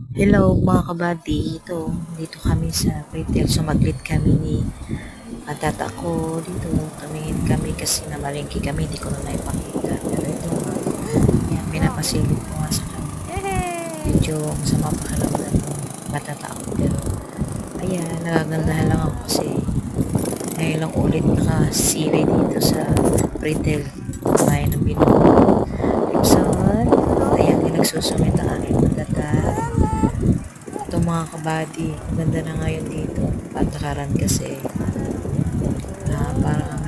Hello mga kabady, ito, dito kami sa retail, sumaglit kami ni tata ko. Dito, tumingin kami kasi namalingki kami, hindi ko na naipakita. Pero ito, yan, pinapasilip ko nga sa kami. Medyo masama pakiramdam ng matata ako, pero ayan, nagagandahan lang ako kasi ngayon lang ulit nakasili dito sa retail, kumain ng binuo. So, ayan, din nagsusumit ang aking matata ito mga kabady, ganda na ngayon dito. Patakaran kasi ah, parang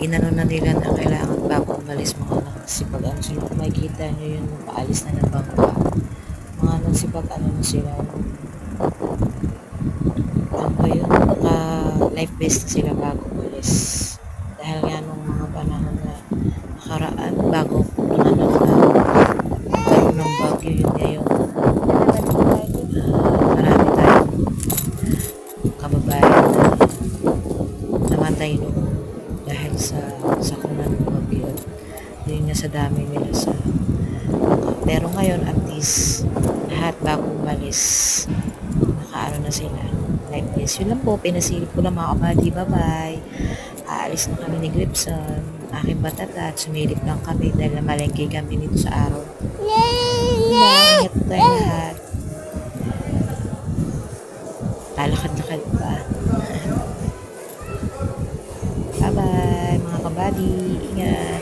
inano na nila na kailangan bago umalis mga nagsipag ano sila. Kung makikita nyo yun, paalis na ng bangka. Mga nagsipag ano na sila. Ano ba yun? Naka life vest na sila bago umalis. Dahil nga nung mga panahon na nakaraan, bago nanganak na nagkaroon ng bagyo yun ngayon marami tayong kababayan na namatay noon dahil sa sakunan ng bagyo. Yun. Nga sa dami nila sa pero ngayon at least lahat bago umalis nakaano na sila. Like this yun lang po pinasilip ko lang mga kabady bye bye aalis na kami ni Gripson aking batata at sumilip lang kami dahil namalengke kami nito sa araw. Po tayo lahat. Lalakad-lakad pa. Kabady. Ingat.